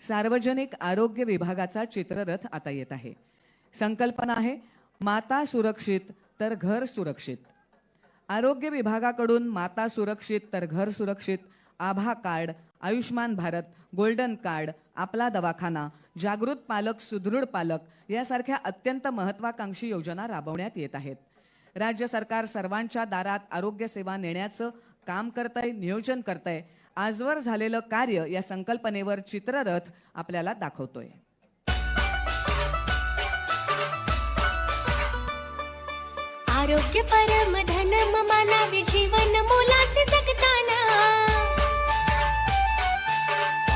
सार्वजनिक आरोग्य विभागाचा चित्ररथ आता येत आहे. संकल्पना आहे माता सुरक्षित तर घर सुरक्षित. आरोग्य विभागाकडून माता सुरक्षित तर घर सुरक्षित आभा card Ayushman Bharat golden card आपला दवाखाना जागृत पालक सुदृढ पालक यासारख्या अत्यंत महत्वाकांक्षी योजना राबवण्यात येत आहेत. राज्य सरकार सर्वांच्या दारात आरोग्य सेवा नेण्याचं काम करतंय नियोजन करतंय आजवर झालेलं कार्य या संकल्पनेवर चित्ररथ आपल्याला दाखवतोय. आरोग्य परम धन मानावे जीवन मोलाचे जगताना.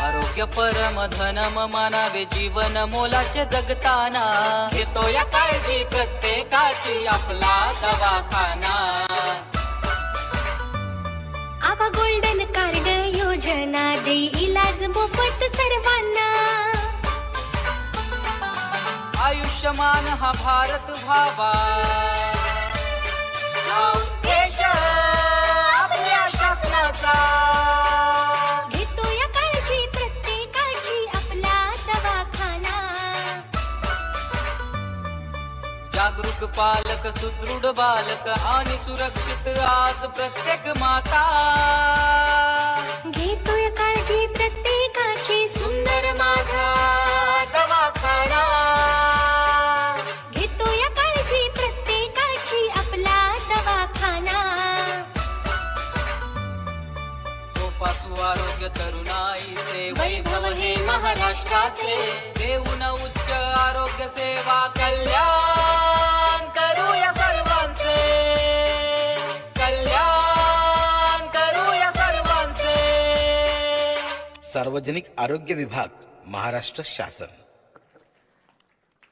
आरोग्य परम धन मानावे जीवन मोलाचे जगताना. घेतो या काळजी प्रत्येकाची आपला दवाखाना. आयुष्यमान हा भारत हा उद्देश आपल्या शासनाचा. काळजी प्रत्येकाची आपला दवाखाना. जागरूक पालक सुदृढ बालक आणि सुरक्षित आज प्रत्येक माता. आरोग्य तरुणाईचे वैभव हे महाराष्ट्राचे. देऊन उच्च आरोग्य सेवा कल्याण करूया सर्वांचे. कल्याण करूया सर्वांचे. सार्वजनिक आरोग्य विभाग महाराष्ट्र शासन.